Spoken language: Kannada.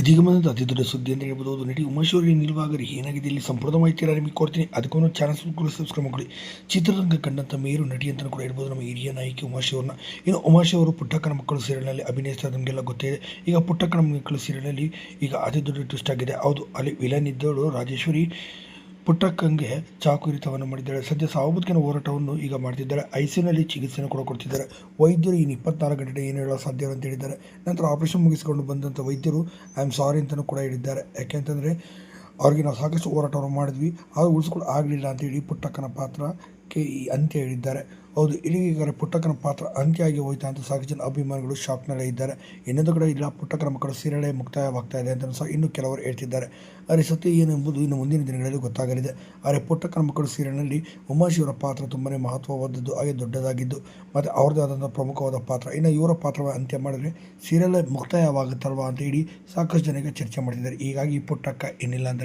ಇದೀಗ ಬಂದ ಅತಿ ದೊಡ್ಡ ಸುದ್ದಿ ಅಂತ ಹೇಳ್ಬೋದು. ನಟಿ ಉಮಾಶ್ವರಿ ನಿಲ್ವಾಗರಿ ಏನಾಗಿದೆ? ಇಲ್ಲಿ ಸಂಪೂರ್ಣ ಮಾಹಿತಿ ನಿಮಗೆ ಕೊಡ್ತೀನಿ. ಅದಕ್ಕೊಂದು ಚಾನಲ್ ಕೂಡ ಸಬ್ಸ್ಕ್ರೈಬ್ ಮಾಡಿ ಚಿತ್ರರಂಗ ಕಂಡಂಥ ಮೇರು ನಟಿ ಅಂತ ಕೂಡ ಹೇಳ್ಬೋದು ನಮ್ಮ ಹಿರಿಯ ನಾಯಕಿ ಉಮಾಶಿ ಅವ್ರನ್ನ. ಇನ್ನು ಉಮಾಶಿ ಅವರು ಪುಟ್ಟಕ್ಕನ ಮಕ್ಕಳು ಸೀರಿಯಲ್ನಲ್ಲಿ ಅಭಿನಯಿಸ್ತಾ ನಮಗೆಲ್ಲ ಗೊತ್ತಿದೆ ಈಗ ಪುಟ್ಟಕ್ಕನ ಮಕ್ಕಳು ಸೀರಿಯಲ್ನಲ್ಲಿ ಈಗ ಅತಿ ದೊಡ್ಡ ಟ್ವಿಸ್ಟ್ ಆಗಿದೆ. ಹೌದು, ಅಲ್ಲಿ ವಿಲನ್ ಇದ್ದವಳು ರಾಜೇಶ್ವರಿ. ಪುಟ್ಟಕ್ಕಂಗೆ ಚಾಕು ಇರಿತವನ್ನು ಮಾಡಿದ್ದಾಳೆ ಸದ್ಯ ಸಾವು ಬದುಕಿನ ಹೋರಾಟವನ್ನು ಈಗ ಮಾಡ್ತಿದ್ದಾರೆ. ಐಸಿಯುನಲ್ಲಿ ಚಿಕಿತ್ಸೆಯನ್ನು ಕೂಡ ಕೊಡ್ತಿದ್ದಾರೆ. ವೈದ್ಯರು ಇನ್ನು ಇಪ್ಪತ್ನಾಲ್ಕು ಗಂಟೆ ಏನು ಹೇಳೋ ಸಾಧ್ಯ ಅಂತ ಹೇಳಿದ್ದಾರೆ. ನಂತರ ಆಪರೇಷನ್ ಮುಗಿಸಿಕೊಂಡು ಬಂದಂಥ ವೈದ್ಯರು, ಐ ಆಮ್ ಸಾರಿ ಅಂತಲೂ ಕೂಡ ಹೇಳಿದ್ದಾರೆ. ಯಾಕೆಂತಂದರೆ, ಅವ್ರಿಗೆ ನಾವು ಸಾಕಷ್ಟು ಹೋರಾಟವನ್ನು ಮಾಡಿದ್ವಿ. ಅದು ಉಳಿಸ್ಕೊಂಡು ಆಗಲಿಲ್ಲ ಅಂತೇಳಿ ಪುಟ್ಟಕ್ಕನ ಪಾತ್ರಕ್ಕೆ ಈ ಅಂತ್ಯ ಹೇಳಿದ್ದಾರೆ. ಹೌದು ಇಲ್ಲಿಗೆ ಪುಟ್ಟಕ್ಕನ ಪಾತ್ರ ಅಂತ್ಯ ಆಗಿ ಹೋಯ್ತಾ ಅಂತ ಸಾಕಷ್ಟು ಜನ ಅಭಿಮಾನಿಗಳು ಶಾಕ್ನಲ್ಲೇ ಇದ್ದಾರೆ. ಇನ್ನೊಂದು ಕಡೆ ಇಲ್ಲ ಪುಟ್ಟಕ್ಕನ ಮಕ್ಕಳು ಸೀರೆಳೆ ಮುಕ್ತಾಯವಾಗ್ತಾ ಇದೆ ಅಂತ ಸಹ ಇನ್ನೂ ಕೆಲವರು ಹೇಳ್ತಿದ್ದಾರೆ. ಅರೆ, ಸತ್ಯ ಏನೆಂಬುದು ಇನ್ನು ಮುಂದಿನ ದಿನಗಳಲ್ಲಿ ಗೊತ್ತಾಗಲಿದೆ. ಆದರೆ ಪುಟ್ಟಕ್ಕನ ಮಕ್ಕಳು ಸೀರಿಯಲ್ನಲ್ಲಿ ಉಮಾಶಿಯವರ ಪಾತ್ರ ತುಂಬನೇ ಮಹತ್ವವಾದದ್ದು, ಹಾಗೆ ದೊಡ್ಡದಾಗಿದ್ದು, ಮತ್ತು ಅವ್ರದ್ದೇ ಆದಂಥ ಪ್ರಮುಖವಾದ ಪಾತ್ರ. ಇನ್ನು ಇವರ ಪಾತ್ರವ ಅಂತ್ಯ ಮಾಡಿದ್ರೆ ಸೀರಿಯಲ್ ಮುಕ್ತಾಯವಾಗುತ್ತಲ್ವಾ ಅಂತ ಹೇಳಿ ಸಾಕಷ್ಟು ಜನಕ್ಕೆ ಚರ್ಚೆ ಮಾಡ್ತಿದ್ದಾರೆ. ಹೀಗಾಗಿ ಪುಟ್ಟಕ್ಕ ಏನಿಲ್ಲ ಅಂತ